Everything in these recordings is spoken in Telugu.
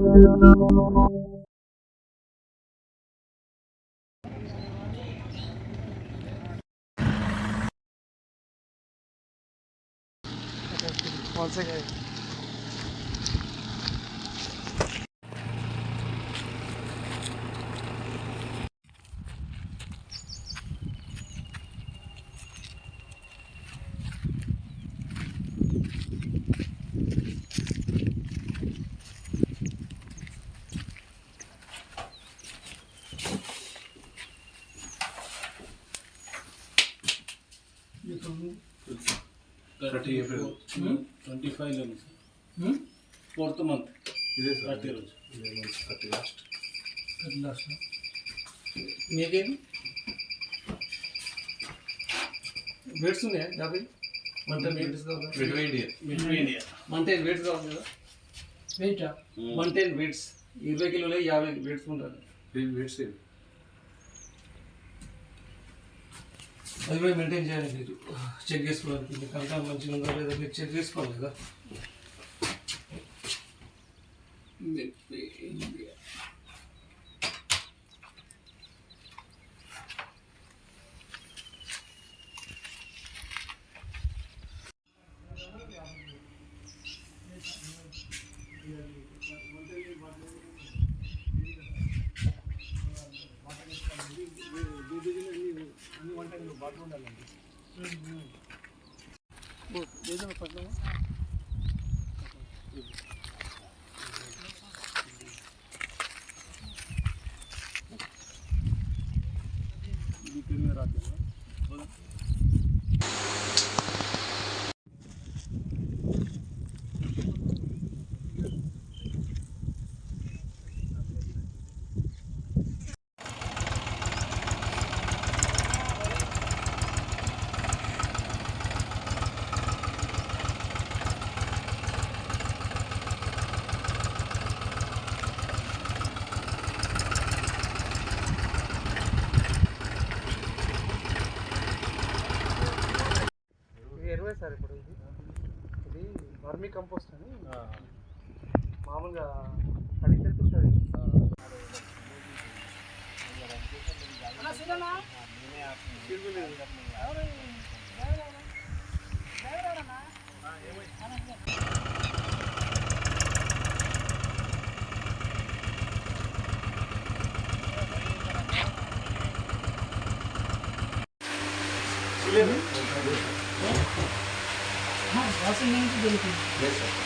One second. Thirty April twenty ఫైవ్లో ఫోర్త్ మంత్ ఇదే సార్ థర్టీ రోజు ఇదే మంత్ థర్టీ లాస్ట్ మీకేమి వెయిట్స్ ఉన్నాయా యాభై వన్ టెన్ వెయిట్స్ కావాలి weight mid India one ten weights కావాలి కదా వెయిట్ వన్ టెన్ వెయిట్స్ ఇరవై కిలోలు యాభై వెయిట్స్ ఉండాలి వెయిట్స్ అది కూడా మెయింటైన్ చేయాలి మీరు. చెక్ చేసుకోవడానికి. మీకు అంతా మంచిగా ఉందా లేదా మీరు చెక్ చేసుకోవాలి కదా. ఇది ఎరువే సార్ ఇప్పుడు ఇది. ఇది వర్మీ కంపోస్ట్ అని మామూలుగా हाँ वॉशिंग नहीं की बिल्कुल yes sir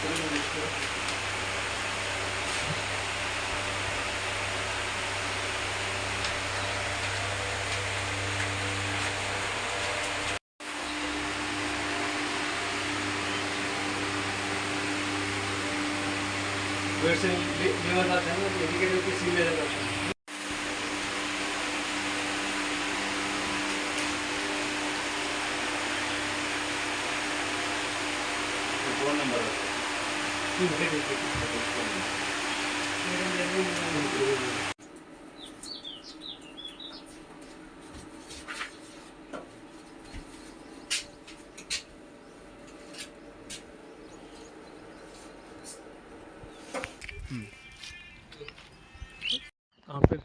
Thank you. person level का था ना educated के C level का फोन नंबर ठीक है ठीक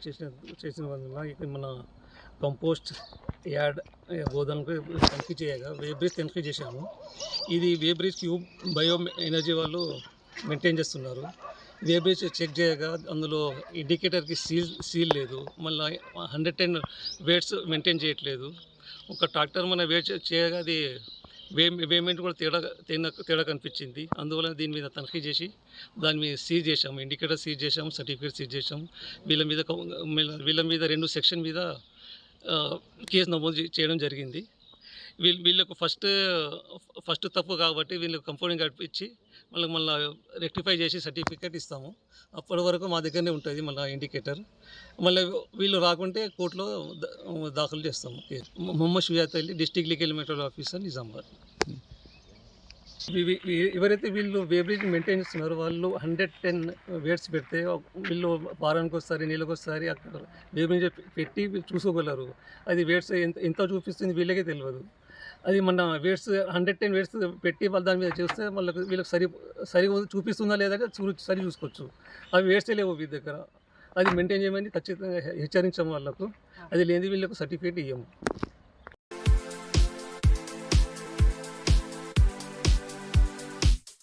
చేసిన చేసిన వల్ల ఇక్కడ మన కంపోస్ట్ యాడ్ గోదానికి తనిఖీ చేయగా వేబ్రిజ్ తనిఖీ చేశాము. ఇది వేబ్రిజ్ క్యూబ్ బయో ఎనర్జీ వాళ్ళు మెయింటైన్ చేస్తున్నారు. వేబ్రిజ్ చెక్ చేయగా అందులో ఇండికేటర్కి సీల్ సీల్ లేదు. మళ్ళీ హండ్రెడ్ టెన్ వెయిట్స్ మెయింటైన్ చేయట్లేదు. ఒక ట్రాక్టర్ మన వెయిట్ చేయగా అది వేమెంట్ కూడా తేడా తేడా తేడా కనిపించింది. అందువల్ల దీని మీద తనిఖీ చేసి దాని మీద సీజ్ చేసాము ఇండికేటర్ సీజ్ చేసాము సర్టిఫికేట్ సీజ్ చేసాము వీళ్ళ మీద వీళ్ళ మీద రెండు సెక్షన్ మీద కేసు నమోదు చేయడం జరిగింది. వీళ్ళు వీళ్ళకు ఫస్ట్ ఫస్ట్ తప్పు కాబట్టి వీళ్ళకి కంపౌండింగ్ కట్టించి మళ్ళీ మళ్ళీ రెక్టిఫై చేసి సర్టిఫికేట్ ఇస్తాము. అప్పటి వరకు మా దగ్గరనే ఉంటుంది మళ్ళీ ఇండికేటర్ మళ్ళీ వీళ్ళు రాకుంటే కోర్టులో దాఖలు చేస్తాము. Mohammed Shujat Ali district legal metrology officer Nizamabad. ఎవరైతే వీళ్ళు వేబ్రిడ్జ్ మెయింటైన్ చేస్తున్నారో వాళ్ళు హండ్రెడ్ టెన్ వేట్స్ పెడితే వీళ్ళు వారానికి ఒకసారి నెలకు ఒకసారి అక్కడ వేబ్రిడ్జ్ పెట్టి చూసుకోగలరు. అది వేట్స్ ఎంత ఎంత చూపిస్తుంది వీళ్ళకే తెలియదు. అది మన వేట్స్ హండ్రెడ్ టెన్ వేట్స్ పెట్టి వాళ్ళ దాని మీద చేస్తే వాళ్ళకి వీళ్ళకి సరి సరిగా చూపిస్తుందా లేదా చూ సరి చూసుకోవచ్చు. అవి వేట్స్ లేవు వీళ్ళ దగ్గర. అది మెయింటైన్ చేయమని ఖచ్చితంగా హెచ్చరించాము వాళ్ళకు. అది లేని వీళ్ళకు సర్టిఫికేట్ ఇవ్వము